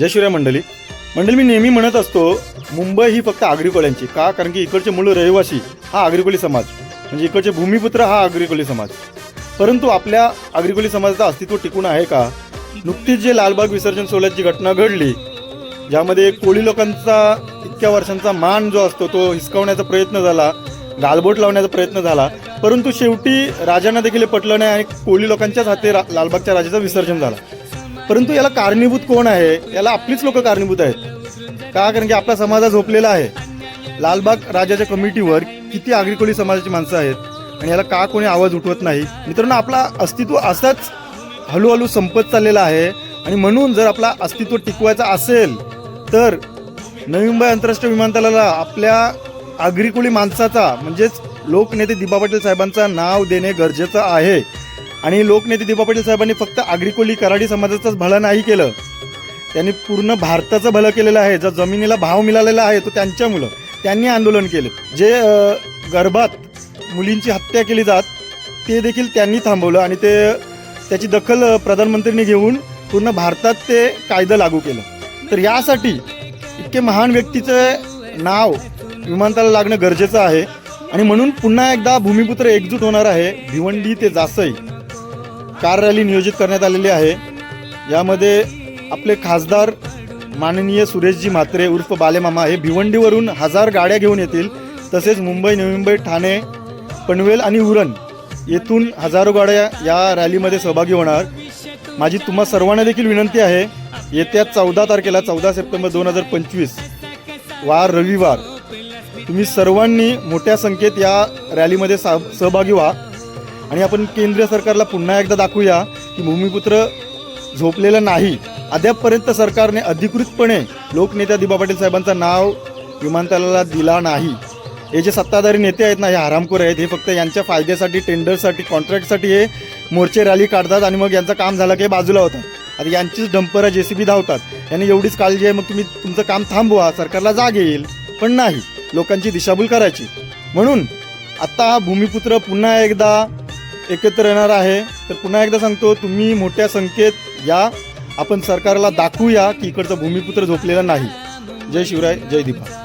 जय शिवराय मंडळी. मंडळी मी नेहमी म्हणत असतो मुंबई ही फक्त आगरीकोळ्यांची का? कारण की इकडचे मूळ रहिवासी हा आगरीकोळी समाज. म्हणजे इकडचे भूमिपुत्र हा आगरीकोळी समाज. परंतु आपल्या आगरीकोळी समाजाचं अस्तित्व टिकून आहे का? नुकतीच जे लालबाग विसर्जन सोहळ्याची घटना घडली ज्यामध्ये कोळी लोकांचा इतक्या वर्षांचा मान जो असतो तो हिसकावण्याचा प्रयत्न झाला गालबोट लावण्याचा प्रयत्न झाला. परंतु शेवटी राजांना देखील पटलं नाही आणि कोळी लोकांच्याच हाती रा लालबागच्या राजाचं विसर्जन झालं. परंतु याला कारणीभूत कोण आहे? याला आपलीच लोक कारणीभूत आहेत. का? कारण की आपला समाज झोपलेला आहे. लालबाग राजाच्या कमिटीवर किती आगरी समाजाची माणसं आहेत आणि याला का कोणी आवाज उठवत नाही? मित्रांनो आपला अस्तित्व असाच हळूहळू संपत चाललेला आहे. आणि म्हणून जर आपला अस्तित्व टिकवायचं असेल तर नवी मुंबई आंतरराष्ट्रीय विमानतळाला आपल्या आगरी माणसाचा म्हणजेच लोकनेते दिबा पाटील साहेबांचा नाव देणे गरजेचं आहे. आणि लोकनेते दिबा पाटील साहेबांनी फक्त आग्रिकोली कराडी समाजाचंच भलं नाही केलं. त्यांनी पूर्ण भारताचं भलं केलेलं आहे. जो जमिनीला भाव मिळालेला आहे तो त्यांच्यामुळं. त्यांनी आंदोलन केले. जे गर्भात मुलींची हत्या केली जात ते देखील त्यांनी थांबवलं आणि ते त्याची दखल प्रधानमंत्र्यांनी घेऊन पूर्ण भारतात ते कायदा लागू केलं. तर यासाठी इतके महान व्यक्तीचं नाव विमानतळाला लागणं गरजेचं आहे. आणि म्हणून पुन्हा एकदा भूमिपुत्र एकजूट होणार आहे. भिवंडी ते जासई. कार रॅली नियोजित करण्यात आलेली आहे. यामध्ये आपले खासदार माननीय सुरेशजी म्हात्रे उर्फ बालेमामा हे भिवंडीवरून हजार गाड्या घेऊन येतील. तसेच मुंबई नवी मुंबई ठाणे पनवेल आणि उरण येथून हजारो गाड्या या रॅलीमध्ये सहभागी होणार. माझी तुम्हा सर्वांना देखील विनंती आहे येत्या चौदा तारखेला चौदा सप्टेंबर दोन हजार पंचवीस वार रविवार तुम्ही सर्वांनी मोठ्या संख्येत या रॅलीमध्ये सा सहभागी व्हा. आणि आपण केंद्र सरकारला पुन्हा एकदा दाखवूया की भूमिपुत्र झोपलेलं नाही. अद्यापपर्यंत सरकारने अधिकृतपणे लोकनेत्या दिबा पाटील साहेबांचं नाव विमानतळाला दिला नाही. हे जे सत्ताधारी नेते आहेत ना हे हरामखोर आहेत. हे फक्त यांच्या फायद्यासाठी टेंडरसाठी कॉन्ट्रॅक्टसाठी हे मोर्चे रॅली काढतात आणि मग यांचं काम झालं की बाजूला होतात. आता यांचीच डंपर जे सी बी धावतात. यांनी एवढीच काळजी आहे मग तुम्ही तुमचं काम थांबवा. सरकारला जाग येईल पण नाही. लोकांची दिशाभूल करायची. म्हणून आत्ता हा भूमिपुत्र पुन्हा एकदा एकत्र येणार आहे. तर पुन्हा एकदा सांगतो तुम्ही मोठ्या संख्येत या. आपण सरकारला दाखवूया की इकडचा भूमिपुत्र झोपलेला नाही. जय शिवराय जय दीपा